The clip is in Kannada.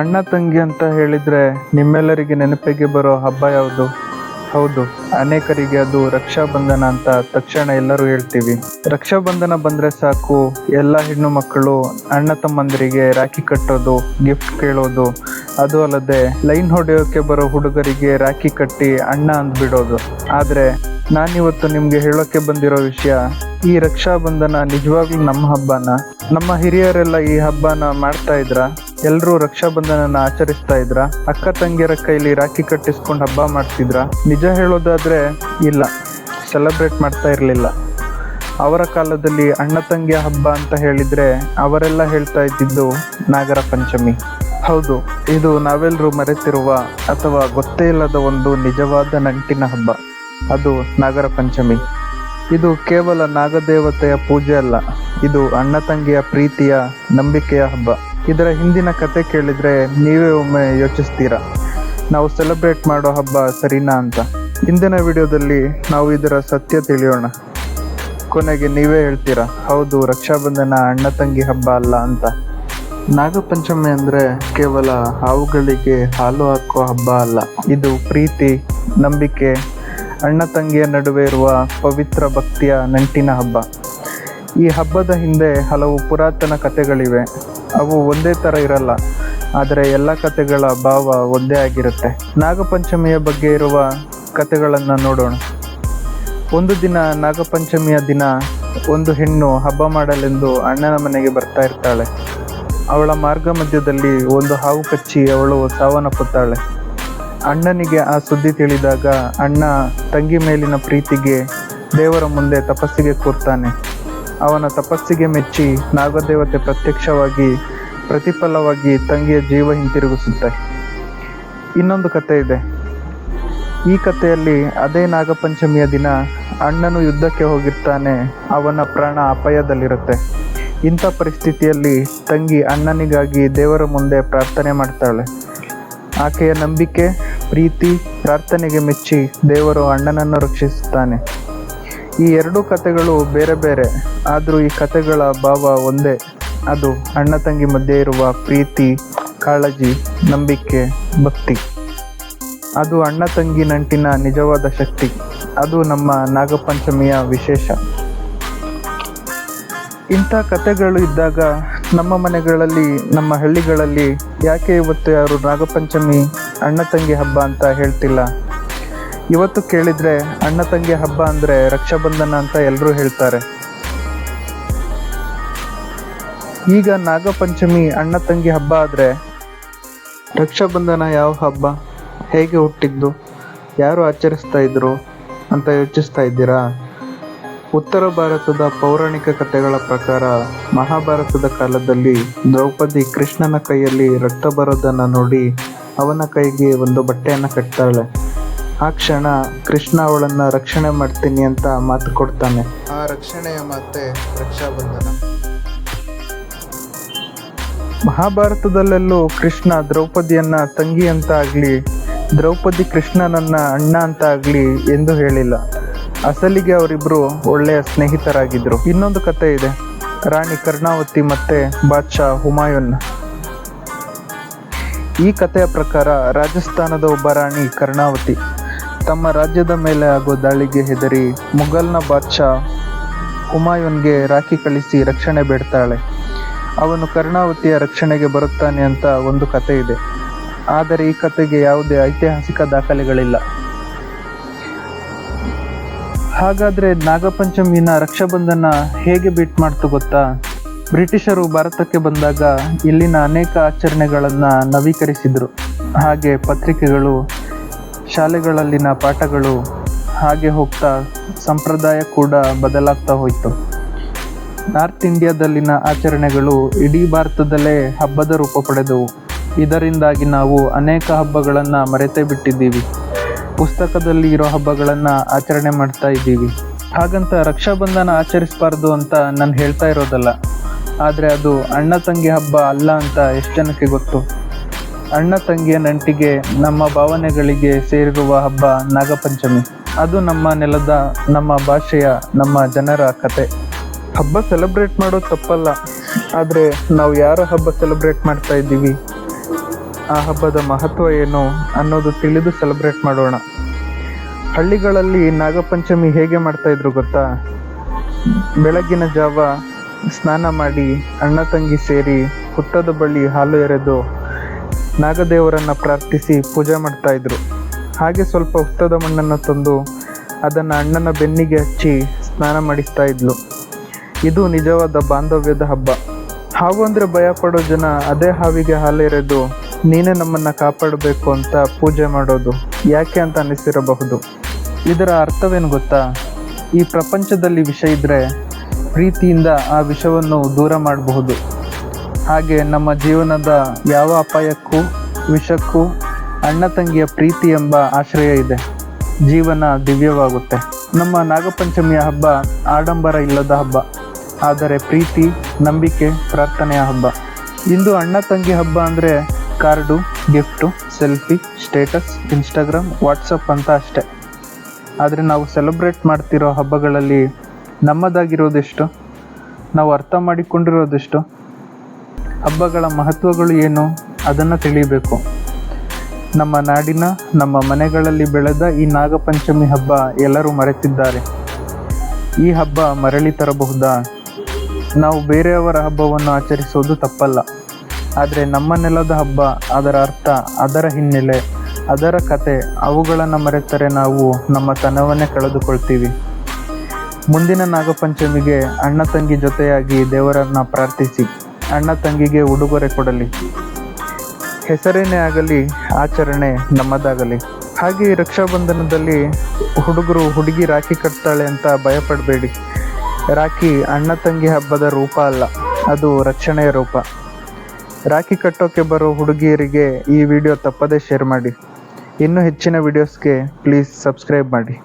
ಅಣ್ಣ ತಂಗಿ ಅಂತ ಹೇಳಿದ್ರೆ ನಿಮ್ಮೆಲ್ಲರಿಗೆ ನೆನಪಿಗೆ ಬರೋ ಹಬ್ಬ ಯಾವುದು? ಹೌದು, ಅನೇಕರಿಗೆ ಅದು ರಕ್ಷಾಬಂಧನ ಅಂತ ತಕ್ಷಣ ಎಲ್ಲರೂ ಹೇಳ್ತೀವಿ. ರಕ್ಷಾಬಂಧನ ಬಂದ್ರೆ ಸಾಕು, ಎಲ್ಲ ಹೆಣ್ಣು ಮಕ್ಕಳು ಅಣ್ಣ ತಮ್ಮಂದಿರಿಗೆ ರಾಖಿ ಕಟ್ಟೋದು ಗಿಫ್ಟ್ ಕೇಳೋದು, ಅದು ಅಲ್ಲದೆ ಲೈನ್ ಹೊಡೆಯೋಕೆ ಬರೋ ಹುಡುಗರಿಗೆ ರಾಖಿ ಕಟ್ಟಿ ಅಣ್ಣ ಅಂದ್ಬಿಡೋದು ಆದ್ರೆ ನಾನಿವತ್ತು ನಿಮ್ಗೆ ಹೇಳೋಕೆ ಬಂದಿರೋ ವಿಷಯ, ಈ ರಕ್ಷಾಬಂಧನ ನಿಜವಾಗ್ಲೂ ನಮ್ಮ ಹಬ್ಬನ? ನಮ್ಮ ಹಿರಿಯರೆಲ್ಲ ಈ ಹಬ್ಬನ ಮಾಡ್ತಾ ಇದ್ರ? ಎಲ್ರೂ ರಕ್ಷಾಬಂಧನನ ಆಚರಿಸ್ತಾ ಇದ್ರ? ಅಕ್ಕ ತಂಗಿಯರ ಕೈಲಿ ರಾಖಿ ಕಟ್ಟಿಸ್ಕೊಂಡು ಹಬ್ಬ ಮಾಡ್ತಿದ್ರ? ನಿಜ ಹೇಳೋದಾದ್ರೆ ಇಲ್ಲ. ಸೆಲೆಬ್ರೇಟ್ ಮಾಡ್ತಾ ಇರಲಿಲ್ಲ. ಅವರ ಕಾಲದಲ್ಲಿ ಅಣ್ಣ ತಂಗಿಯ ಹಬ್ಬ ಅಂತ ಹೇಳಿದ್ರೆ ಅವರೆಲ್ಲ ಹೇಳ್ತಾ ಇದ್ದಿದ್ದು ನಾಗರ ಪಂಚಮಿ. ಹೌದು, ಇದು ನಾವೆಲ್ಲರೂ ಮರೆತಿರುವ ಅಥವಾ ಗೊತ್ತೇ ಇಲ್ಲದ ಒಂದು ನಿಜವಾದ ನಂಟಿನ ಹಬ್ಬ. ಅದು ನಾಗರ ಪಂಚಮಿ. ಇದು ಕೇವಲ ನಾಗದೇವತೆಯ ಪೂಜೆ ಅಲ್ಲ, ಇದು ಅಣ್ಣ ತಂಗಿಯ ಪ್ರೀತಿಯ ನಂಬಿಕೆಯ ಹಬ್ಬ. ಇದರ ಹಿಂದಿನ ಕತೆ ಕೇಳಿದ್ರೆ ನೀವೇ ಒಮ್ಮೆ ಯೋಚಿಸ್ತೀರಾ? ನಾವು ಸೆಲೆಬ್ರೇಟ್ ಮಾಡೋ ಹಬ್ಬ ಸರಿನಾ ಅಂತ? ಇಂದಿನ ವಿಡಿಯೋದಲ್ಲಿ ನಾವು ಇದರ ಸತ್ಯ ತಿಳಿಯೋಣ. ಕೊನೆಗೆ ನೀವೇ ಹೇಳ್ತೀರಾ, ಹೌದು, ರಕ್ಷಾಬಂಧನ ಅಣ್ಣ ತಂಗಿ ಹಬ್ಬ ಅಲ್ಲ ಅಂತ? ನಾಗಪಂಚಮಿ ಅಂದರೆ ಕೇವಲ ಹಾವುಗಳಿಗೆ ಹಾಲು ಹಾಕೋ ಹಬ್ಬ ಅಲ್ಲ. ಇದು ಪ್ರೀತಿ, ನಂಬಿಕೆ, ಅಣ್ಣ ತಂಗಿಯ ನಡುವೆ ಇರುವ ಪವಿತ್ರ ಭಕ್ತಿಯ ನಂಟಿನ ಹಬ್ಬ. ಈ ಹಬ್ಬದ ಹಿಂದೆ ಹಲವು ಪುರಾತನ ಕಥೆಗಳಿವೆ. ಅವು ಒಂದೇ ಥರ ಇರಲ್ಲ, ಆದರೆ ಎಲ್ಲ ಕಥೆಗಳ ಭಾವ ಒಂದೇ ಆಗಿರುತ್ತೆ. ನಾಗಪಂಚಮಿಯ ಬಗ್ಗೆ ಇರುವ ಕಥೆಗಳನ್ನು ನೋಡೋಣ. ಒಂದು ದಿನ ನಾಗಪಂಚಮಿಯ ದಿನ ಒಂದು ಹೆಣ್ಣು ಹಬ್ಬ ಮಾಡಲೆಂದು ಅಣ್ಣನ ಮನೆಗೆ ಬರ್ತಾ ಇರ್ತಾಳೆ. ಅವಳ ಮಾರ್ಗ ಮಧ್ಯದಲ್ಲಿ ಒಂದು ಹಾವು ಕಚ್ಚಿ ಅವಳು ಸಾವನ್ನಪ್ಪುತ್ತಾಳೆ ಅಣ್ಣನಿಗೆ ಆ ಸುದ್ದಿ ತಿಳಿದಾಗ ಅಣ್ಣ ತಂಗಿ ಮೇಲಿನ ಪ್ರೀತಿಗೆ ದೇವರ ಮುಂದೆ ತಪಸ್ಸಿಗೆ ಕೂರ್ತಾನೆ. ಅವನ ತಪಸ್ಸಿಗೆ ಮೆಚ್ಚಿ ನಾಗದೇವತೆ ಪ್ರತ್ಯಕ್ಷವಾಗಿ, ಪ್ರತಿಫಲವಾಗಿ ತಂಗಿಯ ಜೀವ ಹಿಂತಿರುಗಿಸುತ್ತೆ. ಇನ್ನೊಂದು ಕತೆ ಇದೆ. ಈ ಕಥೆಯಲ್ಲಿ ಅದೇ ನಾಗಪಂಚಮಿಯ ದಿನ ಅಣ್ಣನು ಯುದ್ಧಕ್ಕೆ ಹೋಗಿರ್ತಾನೆ, ಅವನ ಪ್ರಾಣ ಅಪಾಯದಲ್ಲಿರುತ್ತೆ. ಇಂಥ ಪರಿಸ್ಥಿತಿಯಲ್ಲಿ ತಂಗಿ ಅಣ್ಣನಿಗಾಗಿ ದೇವರ ಮುಂದೆ ಪ್ರಾರ್ಥನೆ ಮಾಡ್ತಾಳೆ. ಆಕೆಯ ನಂಬಿಕೆ, ಪ್ರೀತಿ, ಪ್ರಾರ್ಥನೆಗೆ ಮೆಚ್ಚಿ ದೇವರು ಅಣ್ಣನನ್ನು ರಕ್ಷಿಸುತ್ತಾನೆ. ಈ ಎರಡೂ ಕಥೆಗಳು ಬೇರೆ ಬೇರೆ, ಆದರೂ ಈ ಕಥೆಗಳ ಭಾವ ಒಂದೇ. ಅದು ಅಣ್ಣ ತಂಗಿ ಮಧ್ಯೆ ಇರುವ ಪ್ರೀತಿ, ಕಾಳಜಿ, ನಂಬಿಕೆ, ಭಕ್ತಿ. ಅದು ಅಣ್ಣ ತಂಗಿ ನಂಟಿನ ನಿಜವಾದ ಶಕ್ತಿ. ಅದು ನಮ್ಮ ನಾಗಪಂಚಮಿಯ ವಿಶೇಷ. ಇಂಥ ಕಥೆಗಳು ಇದ್ದಾಗ ನಮ್ಮ ಮನೆಗಳಲ್ಲಿ, ನಮ್ಮ ಹಳ್ಳಿಗಳಲ್ಲಿ ಯಾಕೆ ಇವತ್ತು ಯಾರು ನಾಗಪಂಚಮಿ, ಅಣ್ಣ ತಂಗಿ ಹಬ್ಬ ಅಂತ ಹೇಳ್ತಿಲ್ಲ? ಇವತ್ತು ಕೇಳಿದ್ರೆ ಅಣ್ಣ ತಂಗಿ ಹಬ್ಬ ಅಂದ್ರೆ ರಕ್ಷಾಬಂಧನ ಅಂತ ಎಲ್ಲರೂ ಹೇಳ್ತಾರೆ. ಈಗ ನಾಗಪಂಚಮಿ ಅಣ್ಣ ತಂಗಿ ಹಬ್ಬ ಆದ್ರೆ ರಕ್ಷಾಬಂಧನ ಯಾವ ಹಬ್ಬ? ಹೇಗೆ ಹುಟ್ಟಿದ್ದು? ಯಾರು ಆಚರಿಸ್ತಾ ಇದ್ರು ಅಂತ ಯೋಚಿಸ್ತಾ ಇದ್ದೀರಾ? ಉತ್ತರ ಭಾರತದ ಪೌರಾಣಿಕ ಕಥೆಗಳ ಪ್ರಕಾರ ಮಹಾಭಾರತದ ಕಾಲದಲ್ಲಿ ದ್ರೌಪದಿ ಕೃಷ್ಣನ ಕೈಯಲ್ಲಿ ರಕ್ತ ಬರೋದನ್ನು ನೋಡಿ ಅವನ ಕೈಗೆ ಒಂದು ಬಟ್ಟೆಯನ್ನು ಕಟ್ತಾಳೆ. ಆ ಕ್ಷಣ ಕೃಷ್ಣ ಅವಳನ್ನು ರಕ್ಷಣೆ ಮಾಡ್ತೀನಿ ಅಂತ ಮಾತು ಕೊಡ್ತಾನೆ. ಆ ರಕ್ಷಣೆಯ ಮಾತೆ ರಕ್ಷಾಬಂಧನ. ಮಹಾಭಾರತದಲ್ಲೆಲ್ಲೂ ಕೃಷ್ಣ ದ್ರೌಪದಿಯನ್ನ ತಂಗಿ ಅಂತ ಆಗ್ಲಿ ದ್ರೌಪದಿ ಕೃಷ್ಣನನ್ನ ಅಣ್ಣ ಅಂತ ಆಗ್ಲಿ ಎಂದು ಹೇಳಿಲ್ಲ. ಅಸಲಿಗೆ ಅವರಿಬ್ರು ಒಳ್ಳೆಯ ಸ್ನೇಹಿತರಾಗಿದ್ರು. ಇನ್ನೊಂದು ಕತೆ ಇದೆ. ರಾಣಿ ಕರ್ಣಾವತಿ ಮತ್ತೆ ಬಾದ್ಶಾ ಹುಮಾಯೂನ್. ಈ ಕಥೆಯ ಪ್ರಕಾರ ರಾಜಸ್ಥಾನದ ಒಬ್ಬ ರಾಣಿ ಕರ್ಣಾವತಿ. ತಮ್ಮ ರಾಜ್ಯದ ಮೇಲೆ ಆಗೋ ದಾಳಿಗೆ ಹೆದರಿ ಮೊಘಲ್ನ ಬಾದ್ಶಾ ಹುಮಾಯೂನ್ಗೆ ರಾಖಿ ಕಳಿಸಿ ರಕ್ಷಣೆ ಬೇಡ್ತಾಳೆ. ಅವನು ಕರ್ಣಾವತಿಯ ರಕ್ಷಣೆಗೆ ಬರುತ್ತಾನೆ ಅಂತ ಒಂದು ಕತೆ ಇದೆ. ಆದರೆ ಈ ಕತೆಗೆ ಯಾವುದೇ ಐತಿಹಾಸಿಕ ದಾಖಲೆಗಳಿಲ್ಲ. ಹಾಗಾದ್ರೆ ನಾಗಪಂಚಮಿನ ರಕ್ಷಾಬಂಧನ ಹೇಗೆ ಬೀಟ್ ಮಾಡ್ತು ಗೊತ್ತಾ? ಬ್ರಿಟಿಷರು ಭಾರತಕ್ಕೆ ಬಂದಾಗ ಇಲ್ಲಿನ ಅನೇಕ ಆಚರಣೆಗಳನ್ನು ನವೀಕರಿಸಿದ್ರು. ಹಾಗೆ ಪತ್ರಿಕೆಗಳು ಶಾಲೆಗಳಲ್ಲಿನ ಪಾಠಗಳು ಹಾಗೆ ಹೋಗ್ತಾ ಸಂಪ್ರದಾಯ ಕೂಡ ಬದಲಾಗ್ತಾ ಹೋಯಿತು. ನಾರ್ತ್ ಇಂಡಿಯಾದಲ್ಲಿನ ಆಚರಣೆಗಳು ಇಡೀ ಭಾರತದಲ್ಲೇ ಹಬ್ಬದ ರೂಪ ಪಡೆದವು. ಇದರಿಂದಾಗಿ ನಾವು ಅನೇಕ ಹಬ್ಬಗಳನ್ನು ಮರೆತೇ ಬಿಟ್ಟಿದ್ದೀವಿ. ಪುಸ್ತಕದಲ್ಲಿ ಇರೋ ಹಬ್ಬಗಳನ್ನು ಆಚರಣೆ ಮಾಡ್ತಾ ಇದ್ದೀವಿ. ಹಾಗಂತ ರಕ್ಷಾಬಂಧನ ಆಚರಿಸಬಾರ್ದು ಅಂತ ನಾನು ಹೇಳ್ತಾ ಇರೋದಲ್ಲ. ಆದರೆ ಅದು ಅಣ್ಣ ತಂಗಿ ಹಬ್ಬ ಅಲ್ಲ ಅಂತ ಎಷ್ಟು ಜನಕ್ಕೆ ಗೊತ್ತು? ಅಣ್ಣ ತಂಗಿಯ ನಂಟಿಗೆ ನಮ್ಮ ಭಾವನೆಗಳಿಗೆ ಸೇರಿರುವ ಹಬ್ಬ ನಾಗಪಂಚಮಿ. ಅದು ನಮ್ಮ ನೆಲದ, ನಮ್ಮ ಭಾಷೆಯ, ನಮ್ಮ ಜನರ ಕತೆ. ಹಬ್ಬ ಸೆಲೆಬ್ರೇಟ್ ಮಾಡೋದು ತಪ್ಪಲ್ಲ, ಆದರೆ ನಾವು ಯಾರ ಹಬ್ಬ ಸೆಲೆಬ್ರೇಟ್ ಮಾಡ್ತಾ ಇದ್ದೀವಿ? ಆ ಹಬ್ಬದ ಮಹತ್ವ ಏನು ಅನ್ನೋದು ತಿಳಿದು ಸೆಲೆಬ್ರೇಟ್ ಮಾಡೋಣ. ಹಳ್ಳಿಗಳಲ್ಲಿ ನಾಗಪಂಚಮಿ ಹೇಗೆ ಮಾಡ್ತಾ ಇದ್ರು ಗೊತ್ತಾ? ಬೆಳಗಿನ ಜಾವ ಸ್ನಾನ ಮಾಡಿ ಅಣ್ಣ ತಂಗಿ ಸೇರಿ ಹುತ್ತದ ಬಳಿ ಹಾಲು ಎರೆದು ನಾಗದೇವರನ್ನ ಪ್ರಾರ್ಥಿಸಿ ಪೂಜೆ ಮಾಡ್ತಾ ಇದ್ರು. ಹಾಗೆ ಸ್ವಲ್ಪ ಹುತ್ತದ ಮಣ್ಣನ್ನು ತಂದು ಅದನ್ನು ಅಣ್ಣನ ಬೆನ್ನಿಗೆ ಹಚ್ಚಿ ಸ್ನಾನ ಮಾಡಿಸ್ತಾ ಇದ್ಲು. ಇದು ನಿಜವಾದ ಬಾಂಧವ್ಯದ ಹಬ್ಬ. ಹಾವು ಅಂದರೆ ಭಯ ಪಡೋ ಜನ ಅದೇ ಹಾವಿಗೆ ಹಾಲೆರೆದು ನೀನೇ ನಮ್ಮನ್ನು ಕಾಪಾಡಬೇಕು ಅಂತ ಪೂಜೆ ಮಾಡೋದು ಯಾಕೆ ಅಂತ ಅನಿಸಿರಬಹುದು. ಇದರ ಅರ್ಥವೇನು ಗೊತ್ತಾ? ಈ ಪ್ರಪಂಚದಲ್ಲಿ ವಿಷ ಇದ್ದರೆ ಪ್ರೀತಿಯಿಂದ ಆ ವಿಷವನ್ನು ದೂರ ಮಾಡಬಹುದು. ಹಾಗೆ ನಮ್ಮ ಜೀವನದ ಯಾವ ಅಪಾಯಕ್ಕೂ, ವಿಷಕ್ಕೂ, ಅಣ್ಣ ತಂಗಿಯ ಪ್ರೀತಿ ಎಂಬ ಆಶ್ರಯ ಇದೆ. ಜೀವನ ದಿವ್ಯವಾಗುತ್ತೆ. ನಮ್ಮ ನಾಗಪಂಚಮಿಯ ಹಬ್ಬ ಆಡಂಬರ ಇಲ್ಲದ ಹಬ್ಬ. ಆದರೆ ಪ್ರೀತಿ, ನಂಬಿಕೆ, ಪ್ರಾರ್ಥನೆಯ ಹಬ್ಬ. ಇಂದು ಅಣ್ಣ ತಂಗಿ ಹಬ್ಬ ಅಂದರೆ card, gift, selfie, status, Instagram, WhatsApp ಅಂತ ಅಷ್ಟೆ. ಆದರೆ ನಾವು ಸೆಲೆಬ್ರೇಟ್ ಮಾಡ್ತಿರೋ ಹಬ್ಬಗಳಲ್ಲಿ ನಮ್ಮದಾಗಿರೋದೆಷ್ಟು? ನಾವು ಅರ್ಥ ಮಾಡಿಕೊಂಡಿರೋದೆಷ್ಟು? ಹಬ್ಬಗಳ ಮಹತ್ವಗಳು ಏನು? ಅದನ್ನು ತಿಳಿಯಬೇಕು ನಮ್ಮ ನಾಡಿನ, ನಮ್ಮ ಮನೆಗಳಲ್ಲಿ ಬೆಳೆದ ಈ ನಾಗಪಂಚಮಿ ಹಬ್ಬ ಎಲ್ಲರೂ ಮರೆತಿದ್ದಾರೆ. ಈ ಹಬ್ಬ ಮರಳಿ ತರಬಹುದಾ? ನಾವು ಬೇರೆಯವರ ಹಬ್ಬವನ್ನು ಆಚರಿಸೋದು ತಪ್ಪಲ್ಲ. ಆದರೆ ನಮ್ಮ ನೆಲದ ಹಬ್ಬ, ಅದರ ಅರ್ಥ, ಅದರ ಹಿನ್ನೆಲೆ, ಅದರ ಕತೆ, ಅವುಗಳನ್ನು ಮರೆತರೆ ನಾವು ನಮ್ಮ ತನವನ್ನೇ ಕಳೆದುಕೊಳ್ತೀವಿ. ಮುಂದಿನ ನಾಗಪಂಚಮಿಗೆ ಅಣ್ಣ ತಂಗಿ ಜೊತೆಯಾಗಿ ದೇವರನ್ನ ಪ್ರಾರ್ಥಿಸಿ. ಅಣ್ಣ ತಂಗಿಗೆ ಉಡುಗೊರೆ ಕೊಡಲಿ. ಹೆಸರೇನೇ ಆಗಲಿ, ಆಚರಣೆ ನಮ್ಮದಾಗಲಿ. ಹಾಗೆ ರಕ್ಷಾ ರಕ್ಷಾಬಂಧನದಲ್ಲಿ ಹುಡುಗರು ಹುಡುಗಿ ರಾಖಿ ಕಟ್ತಾಳೆ ಅಂತ ಭಯಪಡಬೇಡಿ. ರಾಖಿ ಅಣ್ಣ ತಂಗಿ ಹಬ್ಬದ ರೂಪ ಅಲ್ಲ, ಅದು ರಕ್ಷಣೆಯ ರೂಪ. ರಾಖಿ ಕಟ್ಟೋಕೆ ಬರೋ ಹುಡುಗಿಯರಿಗೆ ಈ ವಿಡಿಯೋ ತಪ್ಪದೇ ಶೇರ್ ಮಾಡಿ. ಇನ್ನೂ ಹೆಚ್ಚಿನ ವಿಡಿಯೋಸ್ಗೆ ಪ್ಲೀಸ್ ಸಬ್ಸ್ಕ್ರೈಬ್ ಮಾಡಿ.